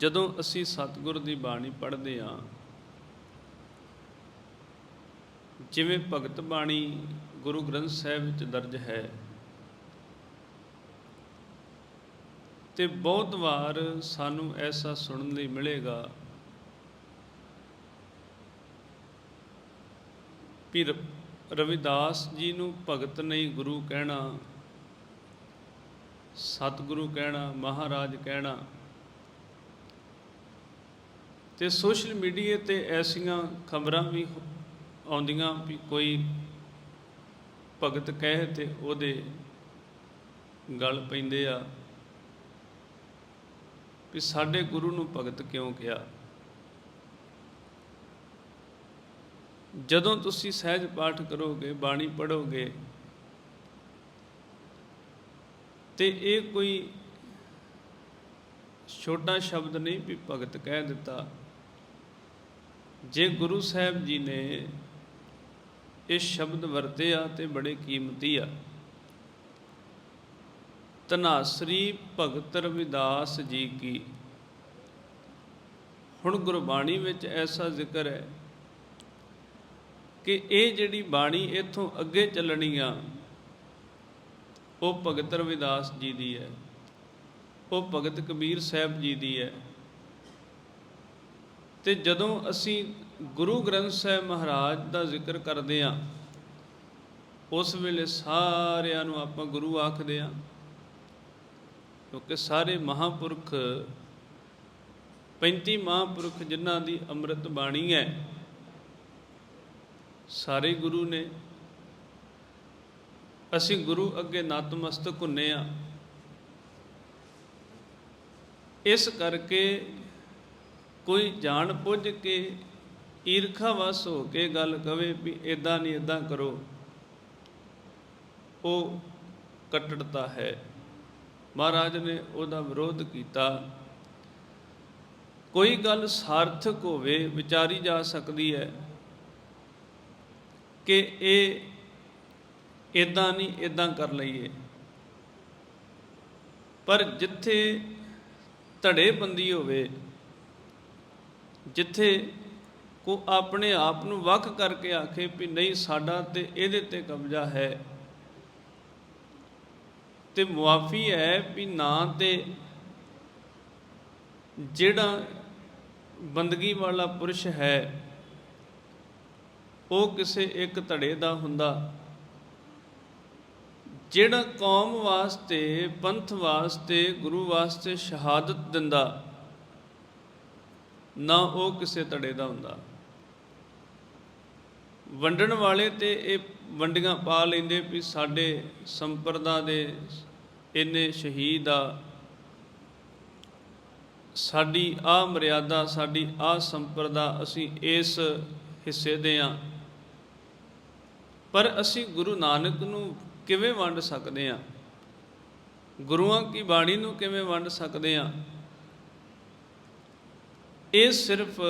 ਜਦੋਂ ਅਸੀਂ ਸਤਿਗੁਰ ਦੀ ਬਾਣੀ ਪੜ੍ਹਦੇ ਹਾਂ, ਜਿਵੇਂ ਭਗਤ ਬਾਣੀ ਗੁਰੂ ਗ੍ਰੰਥ ਸਾਹਿਬ ਵਿੱਚ ਦਰਜ ਹੈ, ਤੇ ਬਹੁਤ ਵਾਰ ਸਾਨੂੰ ਐਸਾ ਸੁਣਨ ਲਈ ਮਿਲੇਗਾ ਵੀ ਰਵਿਦਾਸ ਜੀ ਨੂੰ ਭਗਤ ਨਹੀਂ ਗੁਰੂ ਕਹਿਣਾ, ਸਤਿਗੁਰੂ ਕਹਿਣਾ, ਮਹਾਰਾਜ ਕਹਿਣਾ ਤੇ ਸੋਸ਼ਲ ਮੀਡੀਆ ਤੇ ਐਸੀਆਂ ਖਬਰਾਂ ਵੀ ਆਉਂਦੀਆਂ ਵੀ ਕੋਈ ਭਗਤ ਕਹਿ ਤੇ ਉਹਦੇ ਗਲ ਪੈਂਦੇ ਆ ਵੀ ਸਾਡੇ ਗੁਰੂ ਨੂੰ ਭਗਤ ਕਿਉਂ ਕਿਹਾ? ਜਦੋਂ ਤੁਸੀਂ ਸਹਿਜ ਪਾਠ ਕਰੋਗੇ, ਬਾਣੀ ਪੜੋਗੇ ਤੇ ਇਹ ਕੋਈ ਛੋਟਾ ਸ਼ਬਦ ਨਹੀਂ ਵੀ ਭਗਤ ਕਹਿ ਦਿੱਤਾ। ਜੇ ਗੁਰੂ ਸਾਹਿਬ ਜੀ ਨੇ ਇਹ ਸ਼ਬਦ ਵਰਤੇ ਆ ਤੇ ਬੜੇ ਕੀਮਤੀ ਆ। ਤਨਾਸਰੀ ਭਗਤ ਰਵਿਦਾਸ ਜੀ ਕੀ। ਹੁਣ ਗੁਰਬਾਣੀ ਵਿੱਚ ਐਸਾ ਜ਼ਿਕਰ ਹੈ ਕਿ ਇਹ ਜਿਹੜੀ ਬਾਣੀ ਇੱਥੋਂ ਅੱਗੇ ਚੱਲਣੀ ਆ, ਉਹ ਭਗਤ ਰਵਿਦਾਸ ਜੀ ਦੀ ਹੈ, ਉਹ ਭਗਤ ਕਬੀਰ ਸਾਹਿਬ ਜੀ ਦੀ ਹੈ। ਤੇ ਜਦੋਂ ਅਸੀਂ ਗੁਰੂ ਗ੍ਰੰਥ ਸਾਹਿਬ ਮਹਾਰਾਜ ਦਾ ਜ਼ਿਕਰ ਕਰਦੇ ਆ ਉਸ ਵੇਲੇ ਸਾਰਿਆਂ ਨੂੰ ਆਪਾਂ ਗੁਰੂ ਆਖਦੇ ਆ ਕਿਉਂਕਿ ਸਾਰੇ ਮਹਾਪੁਰਖ 35 ਮਹਾਪੁਰਖ ਜਿਨ੍ਹਾਂ ਦੀ ਅੰਮ੍ਰਿਤ ਬਾਣੀ ਹੈ, ਸਾਰੇ ਗੁਰੂ ਨੇ। ਅਸੀਂ ਗੁਰੂ ਅੱਗੇ ਨਤਮਸਤਕ ਹੁੰਨੇ ਆ ਇਸ ਕਰਕੇ ਕੋਈ ਜਾਣ ਬੁੱਝ ਕੇ ਈਰਖਾ ਵਸ ਹੋ ਕੇ ਗੱਲ ਕਵੇ ਵੀ ਇਦਾਂ ਨਹੀਂ ਇਦਾਂ ਕਰੋ, ਉਹ ਕੱਟੜਤਾ ਹੈ। ਮਹਾਰਾਜ ਨੇ ਉਹਦਾ ਵਿਰੋਧ ਕੀਤਾ। ਕੋਈ ਗੱਲ ਸਾਰਥਕ ਹੋਵੇ, ਵਿਚਾਰੀ ਜਾ ਸਕਦੀ ਹੈ ਕਿ ਇਹ ਇਦਾਂ ਨਹੀਂ ਇਦਾਂ ਕਰ ਲਈਏ। ਪਰ ਜਿੱਥੇ ਧੜੇ ਬੰਦੀ ਹੋਵੇ ਜਿੱਥੇ ਕੋ ਆਪਣੇ ਆਪ ਨੂੰ ਵੱਖ ਕਰਕੇ ਆਖੇ ਵੀ ਨਹੀਂ, ਸਾਡਾ ਤੇ ਇਹਦੇ ਤੇ ਕਬਜ਼ਾ ਹੈ। ਤੇ ਮੁਆਫੀ ਹੈ ਵੀ ਨਾ ਤੇ ਜਿਹੜਾ ਬੰਦਗੀ ਵਾਲਾ ਪੁਰਸ਼ ਹੈ, ਉਹ ਕਿਸੇ ਇੱਕ ਧੜੇ ਦਾ ਹੁੰਦਾ। ਜਿਹੜਾ ਕੌਮ ਵਾਸਤੇ, ਪੰਥ ਵਾਸਤੇ, ਗੁਰੂ ਵਾਸਤੇ ਸ਼ਹਾਦਤ ਦਿੰਦਾ ਨਾ ਉਹ ਕਿਸੇ ਧੜੇ ਦਾ ਹੁੰਦਾ। ਵੰਡਣ ਵਾਲੇ ਤੇ ਇਹ ਵੰਡੀਆਂ ਪਾ ਲੈਂਦੇ ਵੀ ਸਾਡੇ ਸੰਪਰਦਾ ਦੇ ਇੰਨੇ ਸ਼ਹੀਦ ਆ। ਸਾਡੀ ਆ ਮਰਿਆਦਾ, ਸਾਡੀ ਆ ਸੰਪਰਦਾ ਅਸੀਂ ਇਸ ਹਿੱਸੇ ਦੇ ਆ। ਪਰ ਅਸੀਂ ਗੁਰੂ ਨਾਨਕ ਨੂੰ ਕਿਵੇਂ ਵੰਡ ਸਕਦੇ ਆ? ਗੁਰੂਆਂ ਕੀ ਬਾਣੀ ਨੂੰ ਕਿਵੇਂ ਵੰਡ ਸਕਦੇ ਆ? ਇਹ ਸਿਰਫ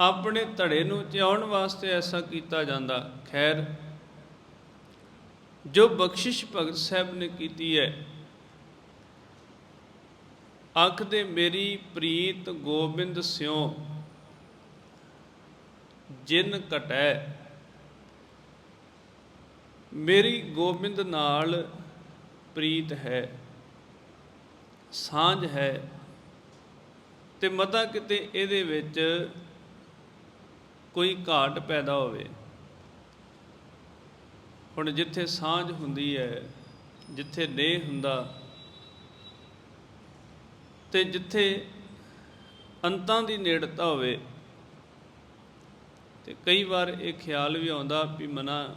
ਆਪਣੇ ਧੜੇ ਨੂੰ ਚਾਉਣ ਵਾਸਤੇ ਐਸਾ ਕੀਤਾ ਜਾਂਦਾ। ਖੈਰ, ਜੋ ਬਖਸ਼ਿਸ਼ ਭਗਤ ਸਾਹਿਬ ਨੇ ਕੀਤੀ ਹੈ ਆਖਦੇ ਮੇਰੀ ਪ੍ਰੀਤ ਗੋਬਿੰਦ ਸਿਉ, ਜਿਨ ਘਟੈ, ਮੇਰੀ ਗੋਬਿੰਦ ਨਾਲ ਪ੍ਰੀਤ ਹੈ, ਸਾਂਝ ਹੈ ਤੇ ਮਤਾ ਕਿਤੇ ਇਹਦੇ ਵਿੱਚ ਕੋਈ ਘਾਟ ਪੈਦਾ ਹੋਵੇ। ਹੁਣ ਜਿੱਥੇ ਸਾਂਝ ਹੁੰਦੀ ਹੈ, ਜਿੱਥੇ ਨੇਹ ਹੁੰਦਾ ਤੇ ਜਿੱਥੇ ਅੰਤਾਂ ਦੀ ਨੇੜਤਾ ਹੋਵੇ, ਤੇ ਕਈ ਵਾਰ ਇਹ ਖਿਆਲ ਵੀ ਆਉਂਦਾ ਵੀ ਮਨਾ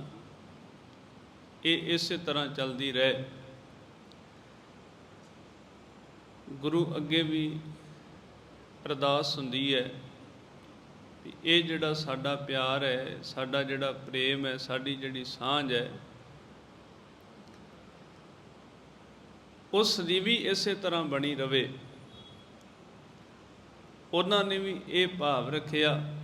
ਇਹ ਇਸੇ ਤਰ੍ਹਾਂ ਚੱਲਦੀ ਰਹੇ। ਗੁਰੂ ਅੱਗੇ ਵੀ ਅਰਦਾਸ ਹੁੰਦੀ ਹੈ ਵੀ ਇਹ ਜਿਹੜਾ ਸਾਡਾ ਪਿਆਰ ਹੈ, ਸਾਡਾ ਜਿਹੜਾ ਪ੍ਰੇਮ ਹੈ, ਸਾਡੀ ਜਿਹੜੀ ਸਾਂਝ ਹੈ ਉਸ ਦੀ ਵੀ ਇਸੇ ਤਰ੍ਹਾਂ ਬਣੀ ਰਵੇ। ਉਹਨਾਂ ਨੇ ਵੀ ਇਹ ਭਾਵ ਰੱਖਿਆ।